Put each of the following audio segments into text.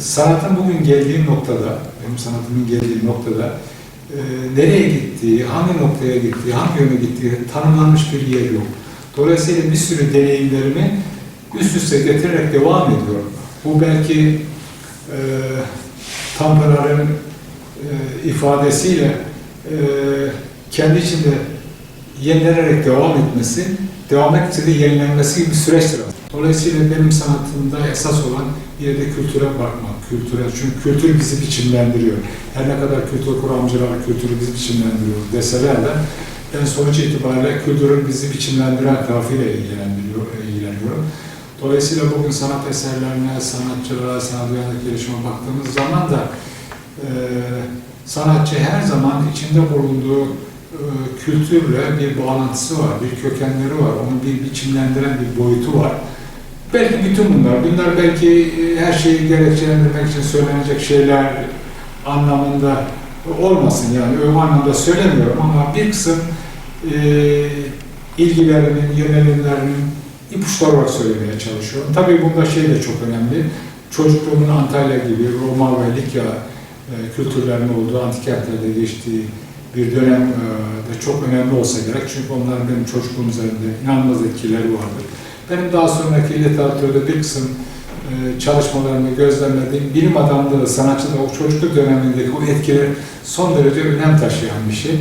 Sanatın bugün geldiği noktada, benim sanatımın geldiği noktada e, nereye gittiği, hangi noktaya gittiği, hangi yöne gittiği tanımlanmış bir yer yok. Dolayısıyla bir sürü deneyimlerimi üst üste getirerek devam ediyorum. Bu belki e, Tanpınar'ın e, ifadesiyle e, kendi içinde yenilenerek devam etmesi, devam ettikçe de yenilenmesi gibi bir süreçtir. Dolayısıyla benim sanatımda esas olan yerde kültüre bakmak, kültüre. Çünkü kültür bizi biçimlendiriyor. Her ne kadar kültür kuramcılar kültürü bizi biçimlendiriyor deseler de ben sonuç itibariyle kültürün bizi biçimlendiren tarafıyla ilgilendiriyor, ilgileniyorum. Dolayısıyla bugün sanat eserlerine, sanatçılara, sanat dünyadaki gelişime baktığımız zaman da e, sanatçı her zaman içinde bulunduğu e, kültürle bir bağlantısı var, bir kökenleri var, onu bir biçimlendiren bir boyutu var. Belki bütün bunlar, bunlar belki e, her şeyi gerekçelendirmek için söylenecek şeyler anlamında olmasın yani öyle anlamda söylemiyorum ama bir kısım e, ilgilerinin, yönelimlerinin ipuçları olarak söylemeye çalışıyorum. Tabii bunda şey de çok önemli. Çocukluğumun Antalya gibi Roma ve Likya e, kültürlerinin olduğu antik kentlerde geçtiği bir dönem e, de çok önemli olsa gerek. Çünkü onların benim çocukluğum üzerinde inanılmaz etkileri vardır. Benim daha sonraki literatürde bir kısım e, çalışmalarımı gözlemlediğim bilim adamlığı, sanatçıda o çocukluk dönemindeki o etkiler son derece önem taşıyan bir şey.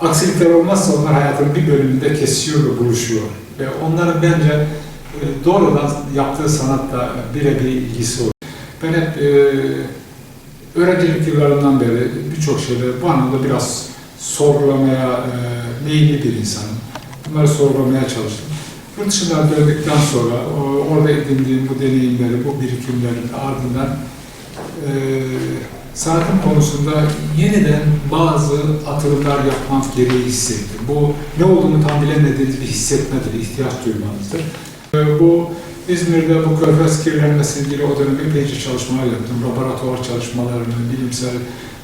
Aksilikler olmazsa onlar hayatın bir bölümünde kesiyor ve buluşuyor. Ve onların bence e, doğrudan yaptığı sanatla birebir ilgisi olur. Ben hep e, öğrencilik yıllarından beri birçok şeyleri bu anlamda biraz sorgulamaya e, meyilli bir insanım. Bunları sorgulamaya çalıştım. Yurt dışından döndükten sonra orada edindiğim bu deneyimleri, bu birikimlerin ardından e, sanatım konusunda yeniden bazı atılımlar yapmak gereği hissettim. Bu ne olduğunu tam bilemediğiniz bir hissetmedir, ihtiyaç duymanızdır. E, bu İzmir'de bu körfez kirlenmesiyle ilgili o dönem epeyce çalışmalar yaptım. Laboratuvar çalışmalarını, bilimsel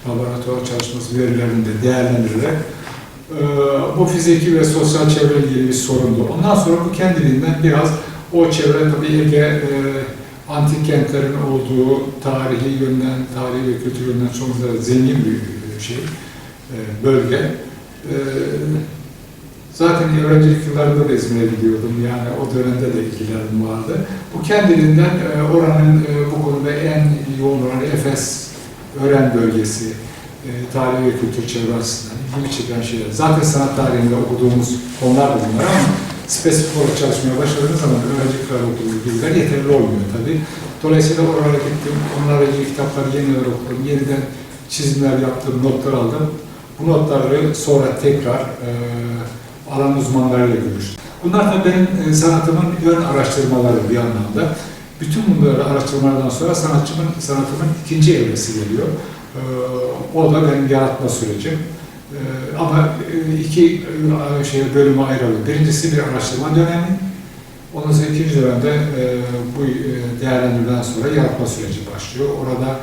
laboratuvar çalışması verilerini de değerlendirerek bu fiziki ve sosyal çevre ilgili bir sorundu. Ondan sonra bu kendiliğinden biraz o çevre tabii Ege e, antik kentlerin olduğu tarihi yönden, tarihi ve kültür yönden çok da zengin bir şey, e, bölge. E, zaten öğrencilik yıllarında da İzmir'e gidiyordum. Yani o dönemde de ilgilerim vardı. Bu kendiliğinden e, oranın e, bu konuda en yoğun olan Efes öğren bölgesi, e, tarih ve kültür çevre açısından ilgimi çeken şeyler. Zaten sanat tarihinde okuduğumuz konular da bunlar ama spesifik olarak çalışmaya başladığınız zaman öğrencilikler okuduğu bilgiler yeterli olmuyor tabii. Dolayısıyla oralara gittim, onlarla ilgili kitapları yeniden okudum, yeniden çizimler yaptım, notlar aldım. Bu notları sonra tekrar e, alan uzmanlarıyla görüştüm. Bunlar da benim e, sanatımın ön araştırmaları bir anlamda. Bütün bunları araştırmalardan sonra sanatçımın, sanatımın ikinci evresi geliyor. Ee, o da benim yaratma sürecim. Ee, ama e, iki e, şey bölüme ayrılıyor. Birincisi bir araştırma dönemi. Ondan sonra ikinci dönemde e, bu değerlendirmeden sonra yaratma süreci başlıyor. Orada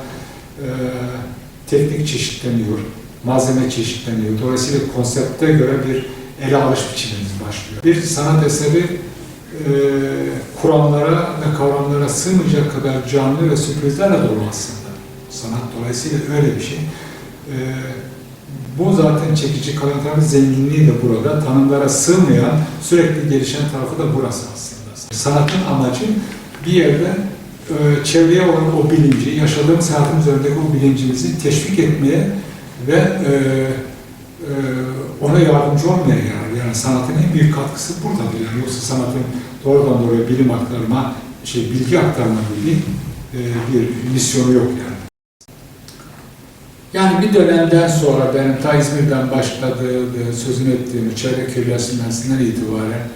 teknik çeşitleniyor, malzeme çeşitleniyor. Dolayısıyla konsepte göre bir ele alış biçimimiz başlıyor. Bir sanat eseri e, kuramlara ve kavramlara sığmayacak kadar canlı ve sürprizlerle dolu aslında. Sanat dolayısıyla öyle bir şey. E, bu zaten çekici kalan zenginliği de burada. Tanımlara sığmayan, sürekli gelişen tarafı da burası aslında. Sanatın amacı bir yerde e, çevreye olan o bilinci, yaşadığımız hayatın üzerindeki o bilincimizi teşvik etmeye ve e, e, ona yardımcı olmaya yarar. Yani sanatın en büyük katkısı buradadır. Yani yoksa sanatın doğrudan doğruya bilim aktarma, şey bilgi aktarma gibi e, bir misyonu yok yani. Yani bir dönemden sonra benim ta İzmir'den başladığı, sözünü ettiğim çevre kirlenmesinden itibaren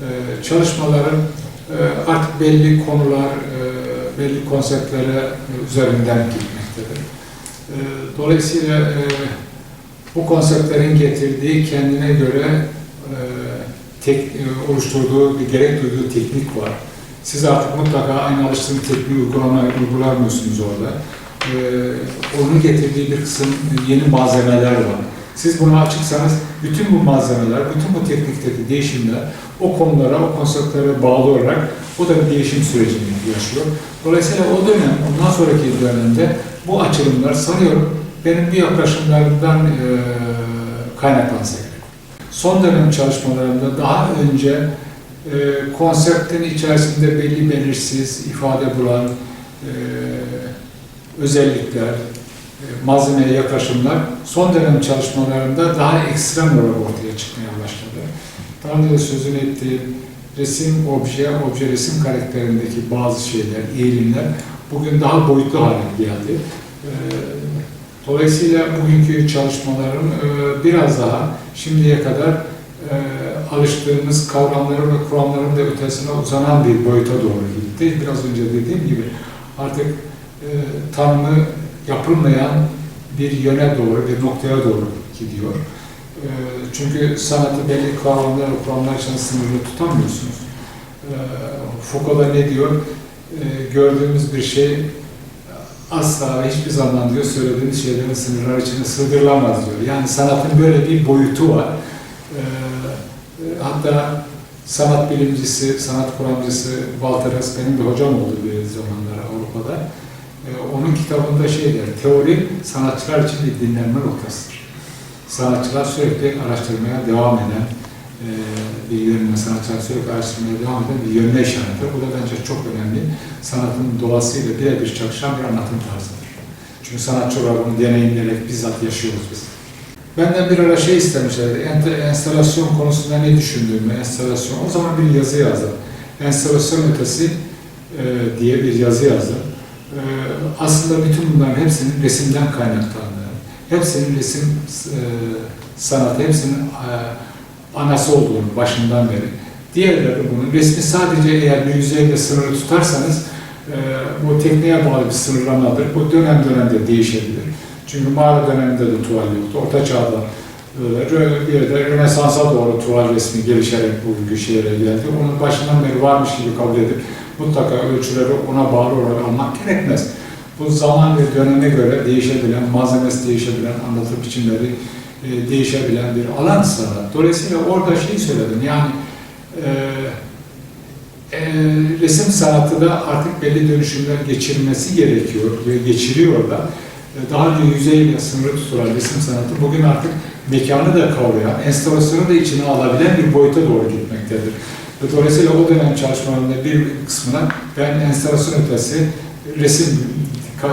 e, çalışmalarım e, artık belli konular, e, belli konseptlere üzerinden gitmektedir. Dolayısıyla bu konseptlerin getirdiği kendine göre tek, oluşturduğu, gerek duyduğu teknik var. Siz artık mutlaka aynı alıştığınız tekniği uygulama, uygulamıyorsunuz orada. E, onun getirdiği bir kısım yeni malzemeler var. Siz buna açıksanız bütün bu malzemeler, bütün bu teknikteki değişimler o konulara, o konseptlere bağlı olarak o da bir değişim sürecini yaşıyor. Dolayısıyla o dönem, ondan sonraki dönemde bu açılımlar sanıyorum benim bir yaklaşımlarımdan e, kaynaklansa gerek. Son dönem çalışmalarımda daha önce e, konseptin içerisinde belli belirsiz ifade bulan e, özellikler, e, malzemeye yaklaşımlar son dönem çalışmalarında daha ekstrem olarak ortaya çıkmaya başladı. Daha önce sözünü ettiğim resim, obje, obje resim karakterindeki bazı şeyler, eğilimler bugün daha boyutlu hale geldi. E, Dolayısıyla bugünkü çalışmalarım e, biraz daha şimdiye kadar alıştığımız kavramların ve kuramların da ötesine uzanan bir boyuta doğru gitti. Biraz önce dediğim gibi artık e, tanımı yapılmayan bir yöne doğru, bir noktaya doğru gidiyor. E, çünkü sanatı belli kavramlar kuramlar için sınırlı tutamıyorsunuz. E, Foucault da ne diyor? E, gördüğümüz bir şey asla hiçbir zaman diyor söylediğimiz şeylerin sınırlar içine sığdırılamaz diyor. Yani sanatın böyle bir boyutu var. Ee, hatta sanat bilimcisi, sanat kuramcısı Walter benim bir hocam oldu bir zamanlar Avrupa'da. Ee, onun kitabında şey der, teori sanatçılar için bir dinlenme noktasıdır. Sanatçılar sürekli araştırmaya devam eden, e, bilgilerini sanatçılar sürekli araştırmaya devam eden bir yönüne işarettir. Bu da bence çok önemli. Sanatın doğasıyla birebir çakışan bir anlatım tarzıdır. Çünkü sanatçı olarak bunu deneyimleyerek bizzat yaşıyoruz biz. Benden bir ara şey istemişlerdi, enstalasyon konusunda ne düşündüğümü, enstalasyon. O zaman bir yazı yazdım. Enstalasyon ötesi e, diye bir yazı yazdım. E, aslında bütün bunların hepsinin resimden kaynaklandığını, hepsinin resim e, sanatı, hepsinin e, anası olduğunu başından beri. Diğerleri bunun resmi sadece eğer bir yüzeyle sınırlı tutarsanız e, bu tekniğe bağlı bir sınırlamadır. Bu dönem dönemde değişebilir. Çünkü mağara döneminde de tuval yoktu. Orta çağda bir yerde Rönesans'a doğru tuval resmi gelişerek bugünkü şehre geldi. Onun başından beri varmış gibi kabul edip mutlaka ölçüleri ona bağlı olarak almak gerekmez. Bu zaman ve döneme göre değişebilen, malzemesi değişebilen, anlatım biçimleri e, değişebilen bir alan sanat. Dolayısıyla orada şey söyledim yani e, e, resim sanatı da artık belli dönüşümler geçirmesi gerekiyor ve geçiriyor da. E, Daha önce yüzeyle sınırlı tutulan resim sanatı bugün artık mekanı da kavrayan, enstalasyonu da içine alabilen bir boyuta doğru gitmektedir. Ve dolayısıyla o dönem çalışmalarında bir kısmına ben enstalasyon ötesi resim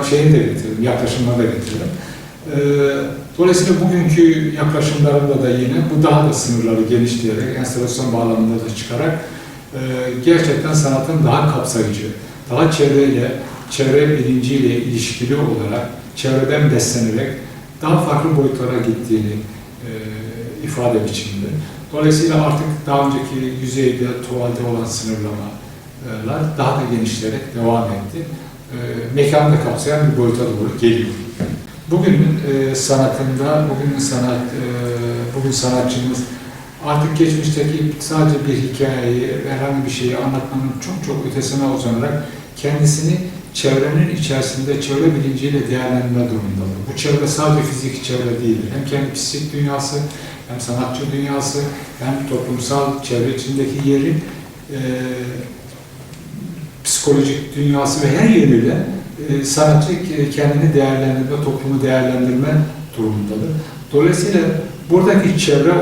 şeyini de getirdim, yaklaşımını da getirdim. E, Dolayısıyla bugünkü yaklaşımlarında da yine bu daha da sınırları genişleyerek, enstalasyon bağlamında da çıkarak e, gerçekten sanatın daha kapsayıcı, daha çevreyle, çevre bilinciyle ilişkili olarak, çevreden beslenerek daha farklı boyutlara gittiğini e, ifade biçiminde. Dolayısıyla artık daha önceki yüzeyde, tuvalde olan sınırlamalar daha da genişleyerek devam etti. E, mekanı da kapsayan bir boyuta doğru geliyor. Bugünün e, sanatında, bugünün sanat, e, bugün sanatçımız artık geçmişteki sadece bir hikayeyi, herhangi bir şeyi anlatmanın çok çok ötesine uzanarak kendisini çevrenin içerisinde çevre bilinciyle değerlendirme durumundadır. Bu çevre sadece fizik çevre değildir. Hem kendi psikik dünyası, hem sanatçı dünyası, hem toplumsal çevre içindeki yeri, e, psikolojik dünyası ve her yönüyle e, sanatçı kendini değerlendirme, toplumu değerlendirme durumundadır. Dolayısıyla buradaki çevre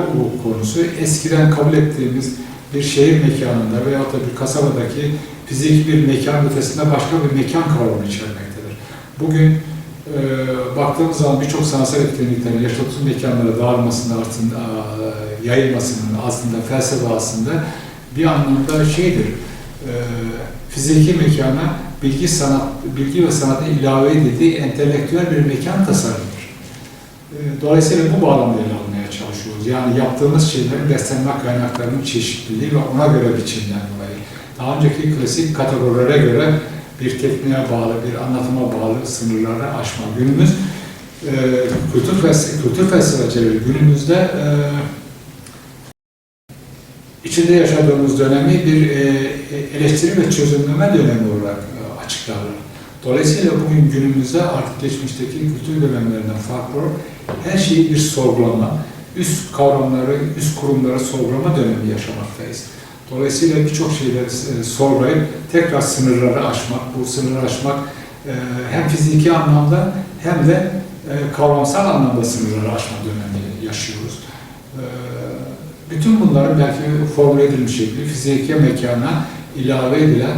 konusu eskiden kabul ettiğimiz bir şehir mekanında veyahut da bir kasabadaki fizik bir mekan ötesinde başka bir mekan kavramı içermektedir. Bugün e, baktığımız zaman birçok sanatsal etkinliklerin yaşatılan mekanlara dağılmasının altında, e, yayılmasının aslında felsefe aslında bir anlamda şeydir, e, fiziki mekana bilgi sanat, bilgi ve sanatın ilave edildiği entelektüel bir mekan tasarımıdır. E, Dolayısıyla bu bağlamda ele almaya çalışıyoruz. Yani yaptığımız şeylerin beslenme kaynaklarının çeşitliliği ve ona göre biçimden dolayı. Daha önceki klasik kategorilere göre bir tekniğe bağlı, bir anlatıma bağlı sınırları aşma. Günümüz e, kültür, fes kültür festivalleri günümüzde e, içinde yaşadığımız dönemi bir e, eleştiri ve çözümleme dönemi olarak e, açıklarlar. Dolayısıyla bugün günümüzde artık geçmişteki kültür dönemlerinden farklı olarak her şeyi bir sorgulama, üst kavramları, üst kurumları sorgulama dönemi yaşamaktayız. Dolayısıyla birçok şeyleri e, sorgulayıp tekrar sınırları aşmak, bu sınırları aşmak e, hem fiziki anlamda hem de e, kavramsal anlamda sınırları aşma dönemi yaşıyoruz. Bütün bunların belki formüle edilmiş şekli fiziki mekana ilave edilen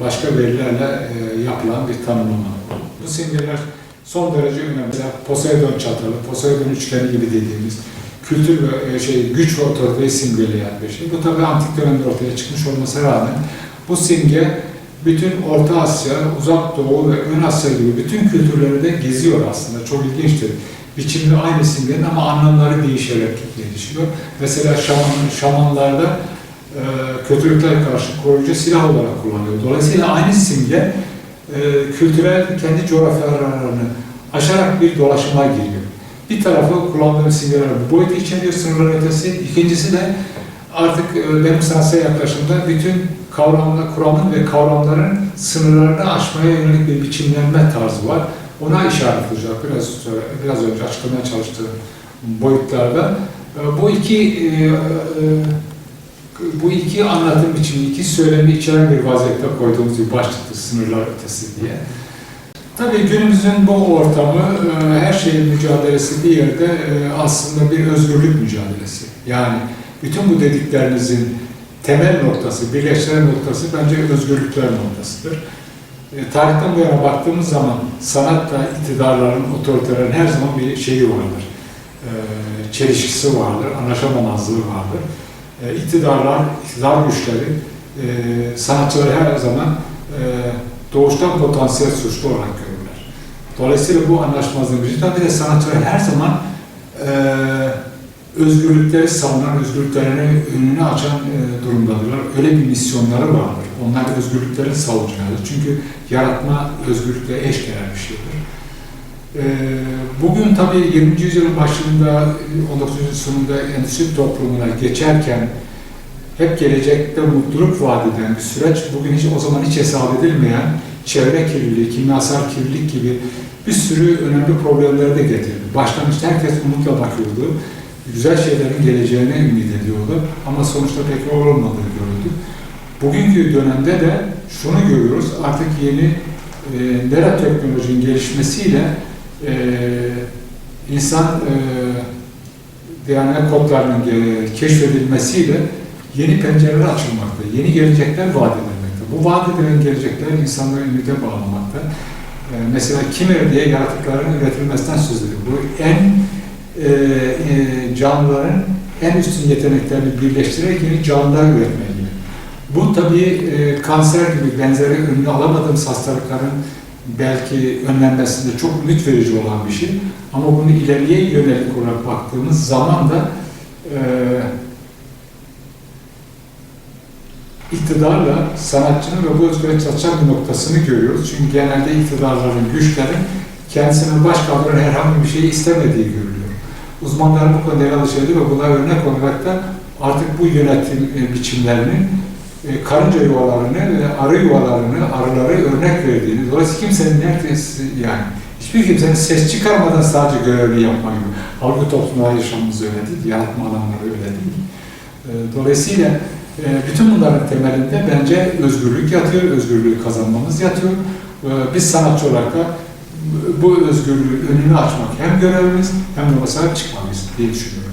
başka verilerle yapılan bir tanımlama. Bu simgeler son derece önemli. Poseidon çatalı, Poseidon üçgeni gibi dediğimiz kültür ve e, şey güç otoriteyi simgeleyen bir şey. Bu tabii antik dönemde ortaya çıkmış olmasına rağmen bu simge bütün Orta Asya, Uzak Doğu ve Ön Asya gibi bütün kültürleri de geziyor aslında. Çok ilginçtir. Biçimde aynı simgenin ama anlamları değişerek gelişiyor. Mesela şaman, şamanlarda e, kötülüklere karşı koruyucu silah olarak kullanılıyor. Dolayısıyla aynı simge e, kültürel kendi coğrafyalarını aşarak bir dolaşıma giriyor. Bir tarafı kullandığım bu boyutu içeriyor sınırlar ötesi. İkincisi de artık e, benim sanatsal yaklaşımda bütün kavramla, kuramın ve kavramların sınırlarını aşmaya yönelik bir biçimlenme tarzı var. Ona işaret olacak biraz sonra, biraz önce açıklamaya çalıştığım boyutlarda. E, Bu iki e, bu iki anlatım biçimi, iki söylemi içeren bir vaziyette koyduğumuz bir başlıktır sınırlar ötesi diye. Tabii günümüzün bu ortamı, e, her şeyin mücadelesi bir yerde e, aslında bir özgürlük mücadelesi. Yani bütün bu dediklerinizin temel noktası, birleştiren noktası bence özgürlükler noktasıdır. E, Tarihten bu yana baktığımız zaman sanatla iktidarların, otoritelerin her zaman bir şeyi vardır. E, Çelişkisi vardır, anlaşamamazlığı vardır. E, İktidarlar, iktidar güçleri e, sanatçıları her zaman e, doğuştan potansiyel suçlu olarak görürler. Dolayısıyla bu anlaşmazlığın gücü tabii de sanatçılar her zaman e, özgürlükleri savunan, özgürlüklerini önünü açan e, durumdadırlar. Öyle bir misyonları vardır. Onlar özgürlüklerin savunucularıdır. Çünkü yaratma özgürlükle eş gelen bir şeydir. E, bugün tabii 20. yüzyılın başında, 19. yüzyılın sonunda endüstri toplumuna geçerken hep gelecekte mutluluk vaat eden bir süreç bugün hiç o zaman hiç hesap edilmeyen çevre kirliliği, kimyasal kirlilik gibi bir sürü önemli problemleri de getirdi. Başlangıçta herkes umutla bakıyordu. Güzel şeylerin geleceğine ümit ediyordu ama sonuçta pek olmadığı görüldü. Bugünkü dönemde de şunu görüyoruz, artık yeni e, nero teknolojinin gelişmesiyle e, insan e, DNA kodlarının e, keşfedilmesiyle yeni pencereler açılmakta, yeni gelecekler vaat edilmekte. Bu vaat edilen gelecekler insanları ümide bağlamakta. Ee, mesela Kimmer diye yaratıkların üretilmesinden söz ediyor. Bu en e, e, canlıların en üstün yeteneklerini birleştirerek yeni canlılar üretme gibi. Bu tabii e, kanser gibi benzeri önüne alamadığımız hastalıkların belki önlenmesinde çok ümit verici olan bir şey. Ama bunu ileriye yönelik olarak baktığımız zaman da e, iktidarla sanatçının ve bu özgürlüğe çatışan bir noktasını görüyoruz. Çünkü genelde iktidarların, güçlerin kendisinin baş kaldıran herhangi bir şeyi istemediği görülüyor. Uzmanlar bu konuda ele alışıyordu ve buna örnek olarak da artık bu yönetim e, biçimlerinin e, karınca yuvalarını arı yuvalarını, arıları örnek verdiğini, dolayısıyla kimsenin neredeyse yani hiçbir kimsenin ses çıkarmadan sadece görevini yapma gibi. Halbuki toplumda yaşamımız öyle değil, yaratma alanları öyle değil. E, Dolayısıyla bütün bunların temelinde bence özgürlük yatıyor, özgürlüğü kazanmamız yatıyor. E, Biz sanatçı olarak da bu özgürlüğün önünü açmak hem görevimiz hem de o sahip çıkmalıyız diye düşünüyorum.